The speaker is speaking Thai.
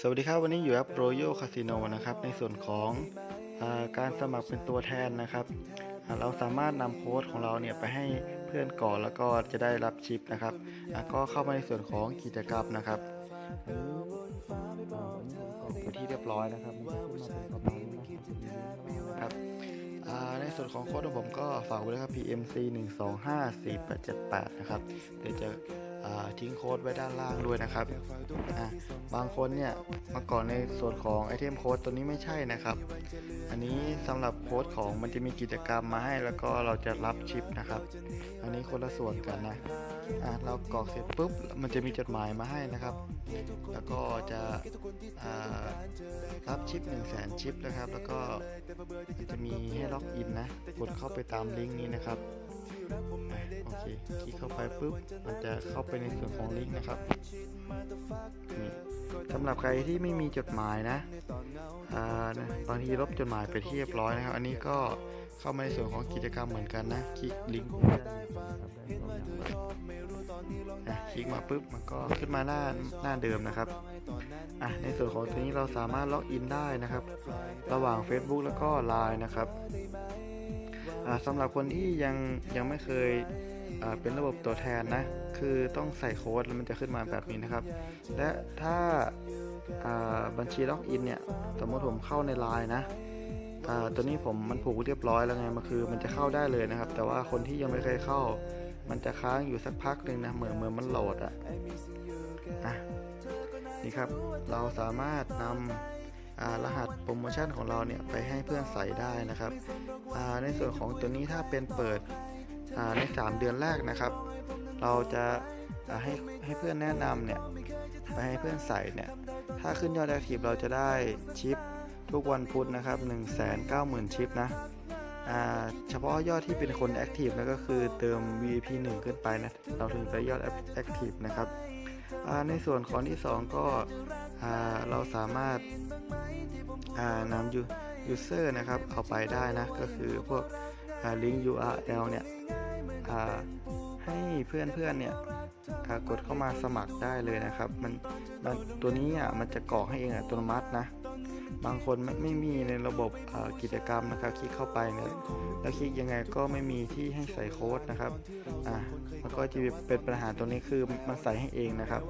สวัสดีครับ วันนี้อยู่กับโรโยคาสิโนนะครับ ในส่วนของอาการสมัครเป็นตัวแทนนะครับ เราสามารถนำโค้ดของเราเนี่ยไปให้เพื่อนก่อนแล้วก็จะได้รับชิปนะครับ ก็เข้ามาในส่วนของกิจกรรมนะครับอันนี้อ่าอันนี้ผมกไปที่เรียบร้อยนะครับครับในส่วนของโค้ดของผมก็ฝากไว้เลยครับ PMC 1 2 5 4 8 7 8นะครับ เดี๋ยวจะ ทิ้งโค้ดไว้ด้านล่างด้วยนะครับ บางคนเนี่ยมาก่อนในส่วนของไอเทมโค้ดตัวนี้ไม่ใช่นะครับ อันนี้สำหรับโค้ดของมันจะมีกิจกรรมมาให้ แล้วก็เราจะรับชิปนะครับ อันนี้คนละส่วนกันนะะเรากรอกเสร็จปุ๊บมันจะมีจดหมายมาให้นะครับ แล้วก็จะรับชิป1 0 0 0 0แสนชิปนะครับ แล้วก็จะมีให้ล็อกอินนะ กดเข้าไปตามลิงก์นี้นะครับ โอเคคลิกเข้าไปปุ๊บมันจะเข้าไปในส่วนของลิงก์นะครับนี่สำหรับใครที่ไม่มีจดหมายนะอ่านะบางทีลบจดหมายไปที่เรียบร้อยนะครับ อันนี้ก็เข้ามาในส่วนของกิจกรรมเหมือนกันนะ คลิกลิงก์อะคลิกมาปุ๊บมันก็ขึ้นมาหน้าหน้าเดิมนะครับอะในส่วนของตัวนี้เราสามารถล็อกอินได้นะครับ ระหว่าง Facebook แล้วก็ Line นะครับอ่า สำหรับคนที่ยังยังไม่เคยเป็นระบบตัวแทนนะ คือต้องใส่โค้ดแล้วมันจะขึ้นมาแบบนี้นะครับ และถ้าาบัญชีล็อกอินเนี่ย สมมติผมเข้าใน Line นะตัวนี้ผมมันผูกเรียบร้อยแล้วไง มันคือมันจะเข้าได้เลยนะครับ แต่ว่าคนที่ยังไม่เคยเข้า มันจะค้างอยู่สักพักหนึ่งนะ เหมือนเหมือนมันโหลดอะอะ นี่ครับ เราสามารถนำ รหัสโปรโมชั่นของเราเนี่ยไปให้เพื่อนใส่ได้นะครับ ในส่วนของตัวนี้ถ้าเป็นเปิดอ่าใน 3 เดือนแรกนะครับ เราจะให้ให้เพื่อนแนะนำเนี่ยไปให้เพื่อนใส่เนี่ยถ้าขึ้นยอดแอคทีฟเราจะได้ชิปทุกวันพุธนะครับ 1 9 0 0 0 0 ชิปนะเฉพาะยอดที่เป็นคนแอคทีฟนะก็คือเติม VIP 1 ขึ้นไปนะเราถึงจะยอดแอคทีฟนะครับ ในส่วนของที่ 2 ก็เราสามารถอ่านำ u- user นะครับเอาไปได้นะก็คือพวกลิงก์ URL เนี่ยให้เพื่อนๆเนี่ยกดเข้ามาสมัครได้เลยนะครับ มันตัวนี้อะมันจะกรอกให้เองอัตโนมัตินะ บางคนไม่ไม่มีในระบบกิจกรรมนะครับ คลิกเข้าไปเนี่ยแล้วคลิกยังไงก็ไม่มีที่ให้ใส่โค้ดนะครับอ่ามันก็จะเป็นปัญหาตัวนี้คือมันใส่ให้เองนะครับ